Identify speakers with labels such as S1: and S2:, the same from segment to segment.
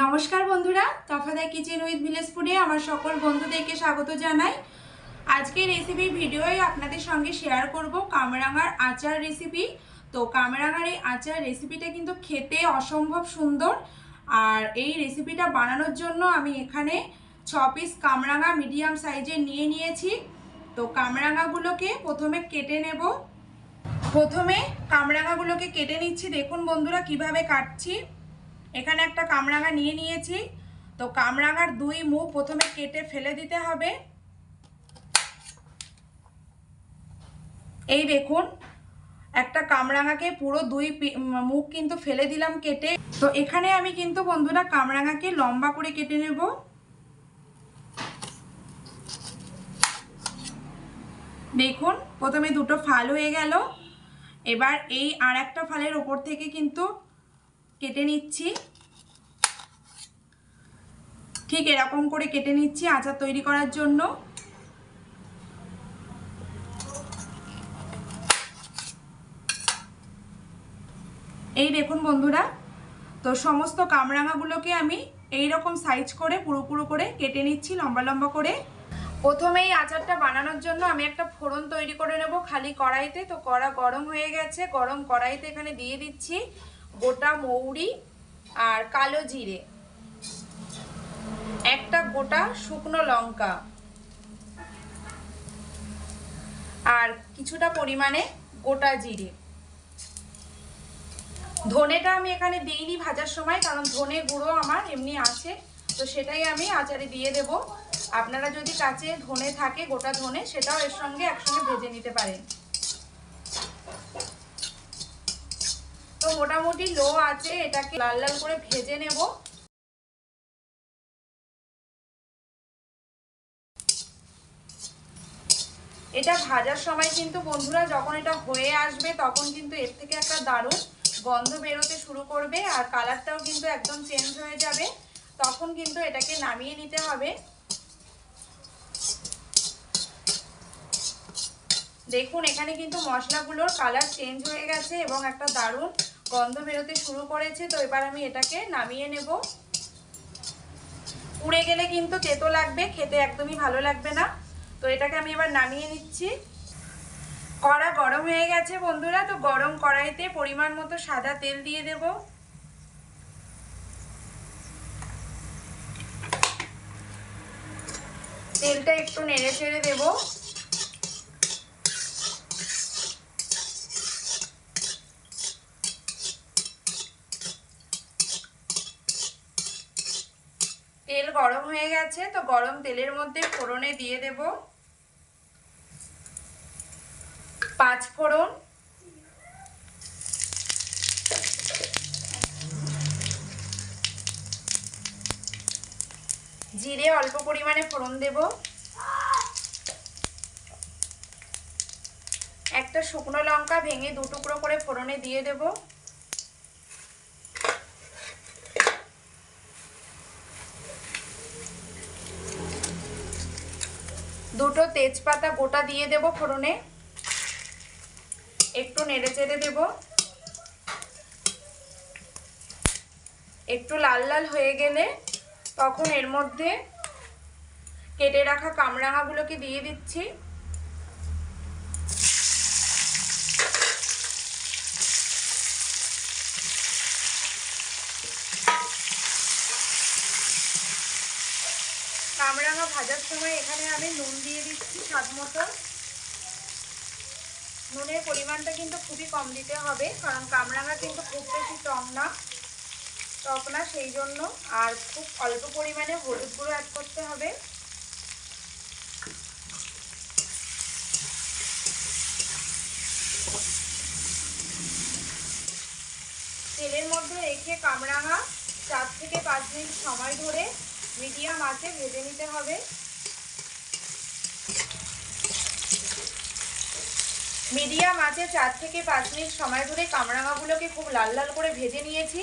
S1: নমস্কার বন্ধুরা তফাদা kitchen with village ফুডে আমার সকল বন্ধুদেরকে স্বাগত জানাই। আজকের রেসিপির ভিডিওই আপনাদের সঙ্গে শেয়ার করব কামরাঙার আচার রেসিপি তো কামরাঙার এই আচার রেসিপিটা কিন্তু খেতে অসম্ভব সুন্দর। আর এই রেসিপিটা বানানোর জন্য আমি এখানে ছ পিস কামরাঙা মিডিয়াম সাইজের নিয়ে নিয়েছি। তো কামরাঙাগুলোকে প্রথমে কেটে নেব। প্রথমে কামরাঙাগুলোকে কেটে নিচ্ছি। দেখুন বন্ধুরা, কীভাবে কাটছি। এখানে একটা কামরাঙা নিয়ে নিয়েছি। তো কামরাঙার দুই মুখ প্রথমে কেটে ফেলে দিতে হবে। এই দেখুন, একটা কামরাঙাকে পুরো দুই মুখ কিন্তু ফেলে দিলাম কেটে। তো এখানে আমি কিন্তু বন্ধুরা কামরাঙাকে লম্বা করে কেটে নেব। দেখুন, প্রথমে দুটো ফাল হয়ে গেল। এবার এই আর একটা ফালের ওপর থেকে কিন্তু কেটে নিচ্ছি। ঠিক এরকম করে কেটে নিচ্ছি আচার তৈরি করার জন্য। এই দেখুন বন্ধুরা, তো সমস্ত কামরাঙাগুলোকে আমি এই রকম সাইজ করে পুরো করে কেটে নিচ্ছি, লম্বা লম্বা করে। প্রথমেই আচারটা বানানোর জন্য আমি একটা ফোড়ন তৈরি করে নেব খালি কড়াইতে। তো কড়া গরম হয়ে গেছে, গরম কড়াইতে এখানে দিয়ে দিচ্ছি গোটা মৌরি আর কালো জিরে। একটা গোটা শুকনো লঙ্কা। আর কিছুটা পরিমাণে গোটা জিরে। ধনেটা আমি এখানে দিইনি ভাজার সময়, কারণ ধনে গুঁড়ো আমার এমনি আছে। তো সেটাই আমি আচারে দিয়ে দেব। আপনারা যদি কাছে ধনে থাকে, গোটা ধনে, সেটাও এর সঙ্গে একসঙ্গে ভেজে নিতে পারেন। মোটামুটি লো আছে, এটাকে লাল লাল করে ভেজে নেব। এটা ভাজার সময় কিন্তু বন্ধুরা যখন এটা হয়ে আসবে, তখন কিন্তু এর থেকে একটা দারুণ গন্ধ বেরোতে শুরু করবে আর কালারটাও কিন্তু একদম চেঞ্জ হয়ে যাবে। তখন কিন্তু এটাকে নামিয়ে নিতে হবে। দেখুন, এখানে কিন্তু মশলাগুলোর কালার চেঞ্জ হয়ে গেছে এবং একটা দারুণ গন্ধ বেরোতে শুরু করেছে, তো এবার আমি এটাকে নামিয়ে নেব। পুড়ে গেলে কিন্তু তেতো লাগবে, খেতে একদমই ভালো লাগবে না। তো এটাকে আমি এবার নামিয়ে নিচ্ছি। কড়া গরম হয়ে গেছে বন্ধুরা, তো গরম কড়াইতে পরিমাণ মতো সাদা তেল দিয়ে দেব। তেলটা একটু নেড়ে চেড়ে দেবো তেল গেছে তো গরম তেলের মধ্যে ফোড়নে দিয়ে দেব। পাঁচ ফোড়ন। জিরে অল্প পরিমাণে ফোড়ন দেব। একটা শুকনো লঙ্কা ভেঙে দু টুকরো করে ফোড়নে দিয়ে দেবো। দুটো তেজপাতা গোটা দিয়ে দেব ফোড়নে। একটু নেড়ে চেড়ে দেব। একটু লাল লাল হয়ে গেলে তখন এর মধ্যে কেটে রাখা কামরাঙাগুলোকে দিয়ে দিচ্ছি কামরাঙা ভাজার সময় এখানে আমি নুন দিয়ে দিচ্ছি স্বাদ মতো। নুনের পরিমাণটা কিন্তু খুবই কম দিতে হবে, কারণ কামরাঙা কিন্তু খুব বেশি টক না টক না সেই জন্য। আর খুব অল্প পরিমাণে হলুদ গুঁড়ো অ্যাড করতে হবে। তেলের মধ্যে রেখে কামরাঙা চার থেকে পাঁচ মিনিট সময় ধরে মিডিয়াম আঁচে ভেজে নিতে হবে। মিডিয়াম আঁচে চার থেকে পাঁচ মিনিট সময় ধরে কামরাঙাগুলোকে খুব লাল লাল করে ভেজে নিয়েছি।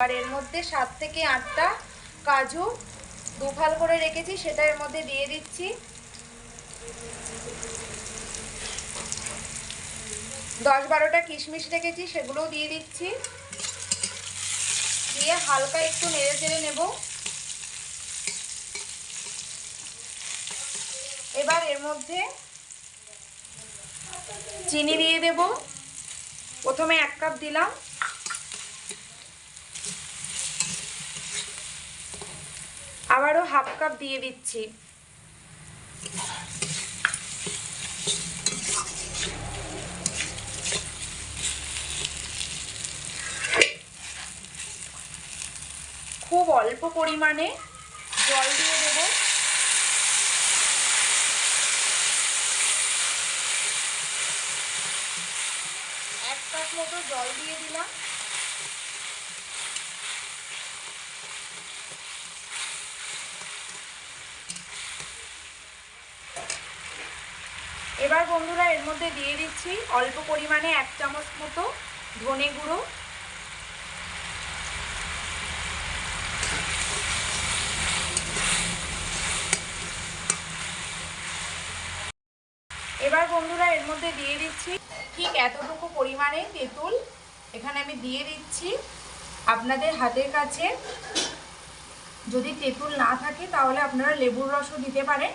S1: আর এর মধ্যে সাত থেকে আটটা কাজু দুফাল করে রেখেছি, সেটা এর মধ্যে দিয়ে দিচ্ছি। দশ বারোটা কিশমিশ রেখেছি, সেগুলোও দিয়ে দিচ্ছি। দিয়ে হালকা একটু নেড়ে চেড়ে নেব। এবার এর মধ্যে চিনি দিয়ে দেব। প্রথমে এক কাপ দিলাম। আবারও হাফ কাপ দিয়ে দিচ্ছি খুব অল্প পরিমাণে জল দিয়ে দেবো। এক কাপ মতো জল দিয়ে দিলাম। এবার বন্ধুরা, এর মধ্যে দিয়ে দিচ্ছি অল্প পরিমাণে এক চামচ মতো ধনে গুঁড়ো এবার বন্ধুরা এর মধ্যে দিয়ে দিচ্ছি। ঠিক এতটুকু পরিমাণে তেঁতুল এখানে আমি দিয়ে দিচ্ছি। আপনাদের হাতের কাছে যদি তেঁতুল না থাকে তাহলে আপনারা লেবুর রসও দিতে পারেন।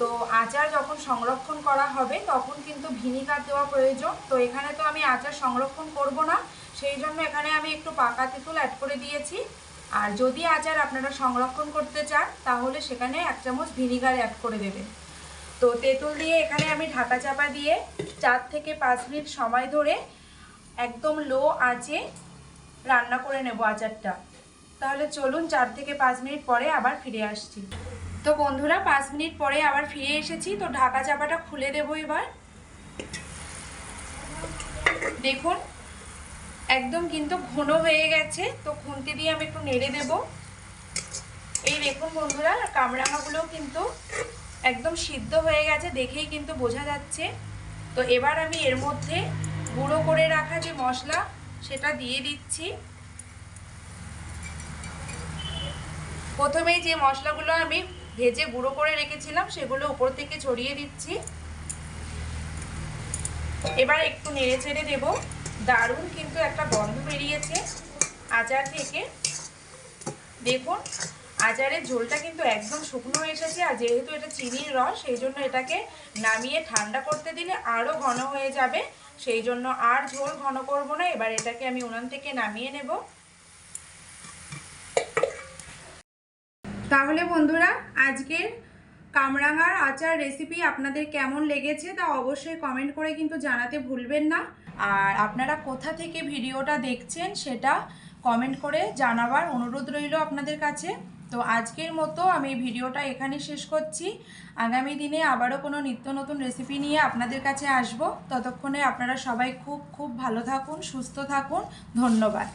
S1: তো আচার যখন সংরক্ষণ করা হবে তখন কিন্তু ভিনিগার দেওয়া প্রয়োজন। তো এখানে তো আমি আচার সংরক্ষণ করব না, সেই জন্য এখানে আমি একটু পাকা তেঁতুল অ্যাড করে দিয়েছি। আর যদি আচার আপনারা সংরক্ষণ করতে চান তাহলে সেখানে এক চামচ ভিনিগার অ্যাড করে দেবেন। তো তেঁতুল দিয়ে এখানে আমি ঢাকা চাপা দিয়ে চার থেকে পাঁচ মিনিট সময় ধরে একদম লো আঁচে রান্না করে নেব আচারটা। তাহলে চলুন চার থেকে পাঁচ মিনিট পরে আবার ফিরে আসছি। তো বন্ধুরা, পাঁচ মিনিট পরে আবার ফিরে এসেছি। তো ঢাকা চাপাটা খুলে দেব এবার। দেখুন, একদম কিন্তু ঘন হয়ে গেছে। তো খুন্তি দিয়ে আমি একটু নেড়ে দেব। এই দেখুন বন্ধুরা কামরাঙাগুলো কিন্তু একদম সিদ্ধ হয়ে গেছে, দেখেই কিন্তু বোঝা যাচ্ছে। তো এবার আমি এর মধ্যে গুঁড়ো করে রাখা যে মশলা, সেটা দিয়ে দিচ্ছি। প্রথমেই যে মশলাগুলো আমি ভেজে গুঁড়ো করে রেখেছিলাম, সেগুলো উপর থেকে ছড়িয়ে দিচ্ছি। এবার একটু নেড়ে চেড়ে দেবো। দারুণ কিন্তু একটা গন্ধ বেরিয়েছে আচার থেকে। দেখুন আচারের ঝোলটা কিন্তু একদম শুকনো এসেছে, আর যেহেতু এটা চিনির রস, সেই জন্য এটাকে নামিয়ে ঠান্ডা করতে দিলে আরও ঘন হয়ে যাবে। সেই জন্য আর ঝোল ঘন করব না, এবার এটাকে আমি উনান থেকে নামিয়ে নেব। তাহলে বন্ধুরা, আজকের কামরাঙার আচার রেসিপি আপনাদের কেমন লেগেছে তা অবশ্যই কমেন্ট করে কিন্তু জানাতে ভুলবেন না। আর আপনারা কোথা থেকে ভিডিওটা দেখছেন সেটা কমেন্ট করে জানাবার অনুরোধ রইল আপনাদের কাছে। তো আজকের মতো আমি ভিডিওটা এখানে শেষ করছি। আগামী দিনে আবারও কোনো নিত্য নতুন রেসিপি নিয়ে আপনাদের কাছে আসব। ততক্ষণে আপনারা সবাই খুব খুব ভালো থাকুন, সুস্থ থাকুন। ধন্যবাদ।